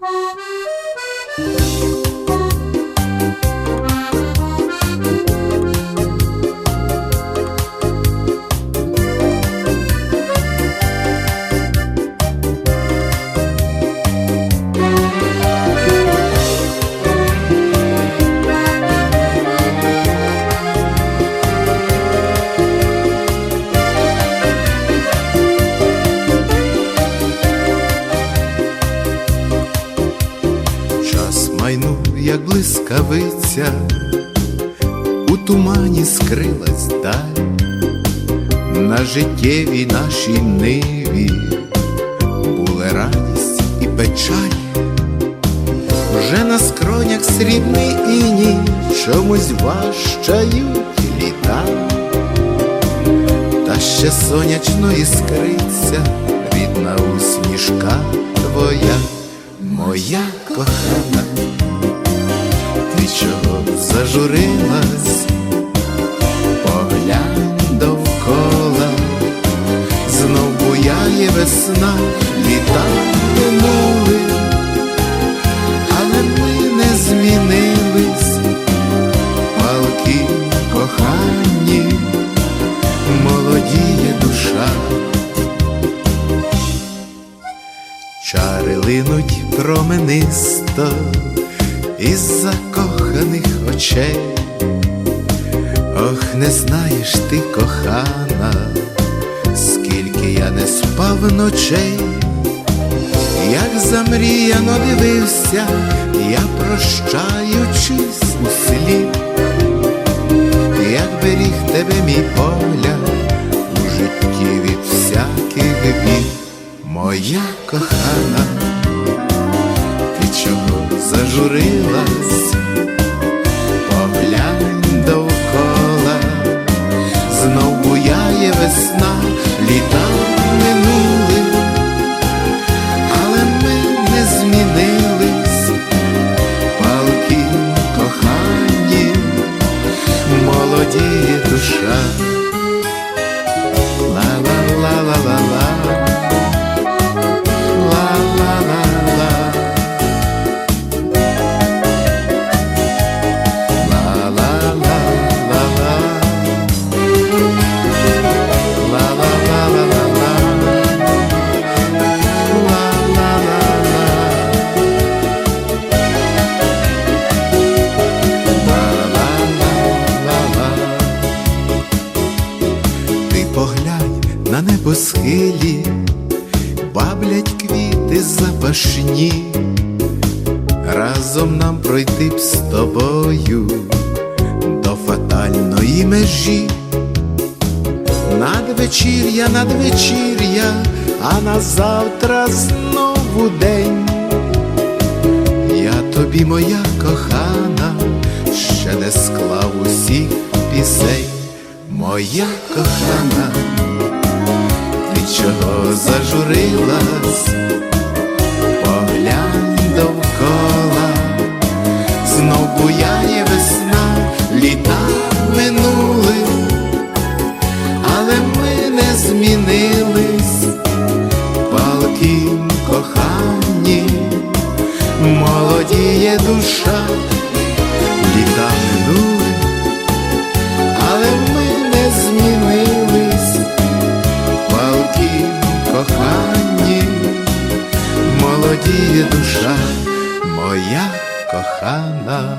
Bye. майнув, як блискавиця, у тумані скрилась даль, на життєвій нашій ниві були радість і печаль, вже на скронях срібний іні чомусь важчають літа, та ще сонячно іскриться рідна усмішка твоя, моя кохана, чого зажурилась, поглянь довкола, знов буяє весна, літа минули, але ми не змінились, палки кохані, молодіє душа. Чари линуть променисто із закоханих очей. Ох, не знаєш ти, кохана, скільки я не спав ночей, як замріяно дивився, я прощаючись у селі, як беріг тебе мій погляд у житті від всяких бід, моя кохана, ти чого зажурилась? Баблять квіти запашні разом нам пройти б з тобою до фатальної межі. Надвечір'я, надвечір'я, а на завтра знову день. Я тобі, моя кохана, ще не склав усіх пісень, моя кохана, ти чого зажурилась? Молодіє душа, моя кохана.